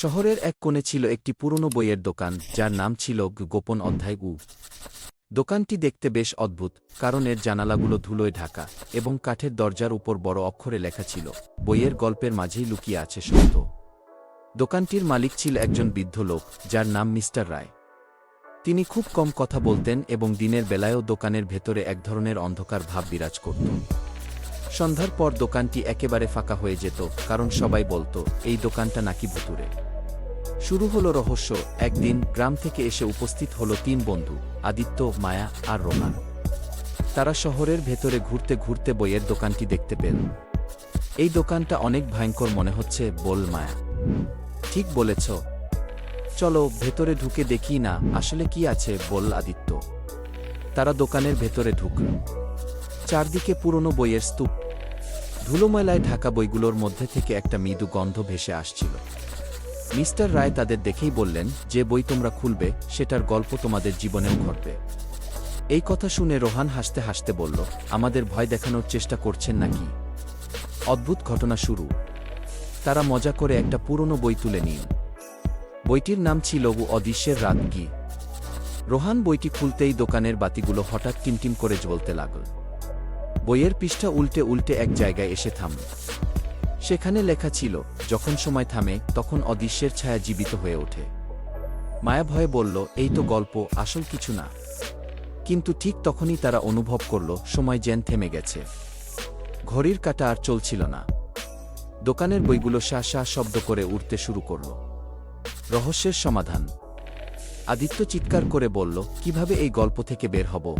শহরের এক কোণে ছিল একটি পুরনো বইয়ের দোকান, যার নাম ছিল গোপন অধ্যায় উ দোকানটি দেখতে বেশ অদ্ভুত, কারণ এর জানালাগুলো ধুলোয় ঢাকা এবং কাঠের দরজার উপর বড় অক্ষরে লেখা ছিল, বইয়ের গল্পের মাঝেই লুকিয়ে আছে সত্য। দোকানটির মালিক ছিল একজন বৃদ্ধ লোক, যার নাম মিস্টার রায়। তিনি খুব কম কথা বলতেন এবং দিনের বেলায়ও দোকানের ভেতরে এক ধরনের অন্ধকার ভাব বিরাজ করত। সন্ধ্যার পর দোকানটি একেবারে ফাঁকা হয়ে যেত, কারণ সবাই বলতো, এই দোকানটা নাকি ভুতুরে। শুরু হলো রহস্য। একদিন গ্রাম থেকে এসে উপস্থিত হলো তিন বন্ধু, আদিত্য, মায়া আর রোহান তারা শহরের ভেতরে ঘুরতে ঘুরতে বইয়ের দোকানটি দেখতে পেল। এই দোকানটা অনেক ভয়ঙ্কর মনে হচ্ছে, বল মায়া। ঠিক বলেছ। চলো ভেতরে ঢুকে দেখি না, আসলে কি আছে, বল আদিত্য। তারা দোকানের ভেতরে ঢুকল। চারদিকে পুরনো বইয়ের স্তূপ। ধুলোময়লায় ঢাকা বইগুলোর মধ্যে থেকে একটা মৃদু গন্ধ ভেসে আসছিল। মিস্টার রায় তাদের দেখেই বললেন, যে বই তোমরা খুলবে, সেটার গল্প তোমাদের জীবনেও ঘটবে। এই কথা শুনে রোহান হাসতে হাসতে বলল, আমাদের ভয় দেখানোর চেষ্টা করছেন নাকি? অদ্ভুত ঘটনা শুরু। তারা মজা করে একটা পুরনো বই তুলে নিন। বইটির নাম ছিল অদৃশ্যের রাত কি রোহান বইটি খুলতেই দোকানের বাতিগুলো হঠাৎ টিমটিম করে জ্বলতে লাগল। বইয়ের পৃষ্ঠা উল্টে উল্টে এক জায়গায় এসে থামল। সেখানে লেখা ছিল, যখন সময় থামে, তখন অদৃশ্যের ছায়া জীবিত হয়ে ওঠে। মায়া ভয়ে বলল, এই তো গল্প, আসল কিছু না। কিন্তু ঠিক তখনই তারা অনুভব করল, সময় যেন থেমে গেছে। ঘড়ির কাটা আর চলছিল না। দোকানের বইগুলো শা শা শব্দ করে উঠতে শুরু করল। রহস্যের সমাধান। আদিত্য চিৎকার করে বলল, কীভাবে এই গল্প থেকে বের হব?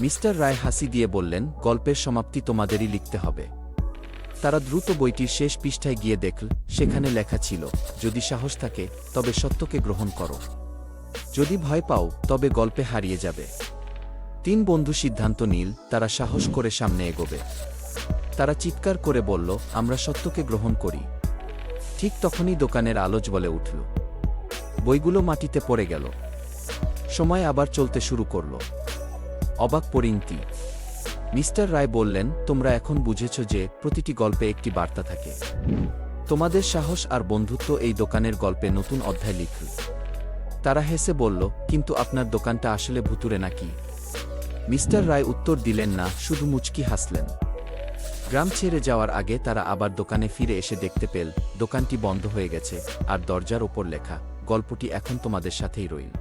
মিস্টার রায় হাসি দিয়ে বললেন, গল্পের সমাপ্তি তোমাদেরই লিখতে হবে। তারা দ্রুত বইটির শেষ পৃষ্ঠায় গিয়ে দেখল, সেখানে লেখা ছিল, যদি সাহস থাকে, তবে সত্যকে গ্রহণ করো। যদি ভয় পাও, তবে গল্পে হারিয়ে যাবে তিন বন্ধু সিদ্ধান্ত নীল, তারা সাহস করে সামনে এগোবে। তারা চিৎকার করে বলল, আমরা সত্যকে গ্রহণ করি ঠিক তখনই দোকানের আলোচ বলে উঠল। বইগুলো মাটিতে পড়ে গেল। সময় আবার চলতে শুরু করল। অবাক পরিণতি। মিস্টার রায় বললেন, তোমরা এখন বুঝেছ যে প্রতিটি গল্পে একটি বার্তা থাকে। তোমাদের সাহস আর বন্ধুত্ব এই দোকানের গল্পে নতুন অধ্যায় লিখল তারা হেসে বলল, কিন্তু আপনার দোকানটা আসলে ভুতুরে নাকি? মিস্টার রায় উত্তর দিলেন, না, শুধু মুচকি হাসলেন। গ্রাম ছেড়ে যাওয়ার আগে তারা আবার দোকানে ফিরে এসে দেখতে পেল, দোকানটি বন্ধ হয়ে গেছে, আর দরজার ওপর লেখা, গল্পটি এখন তোমাদের সাথেই রইল।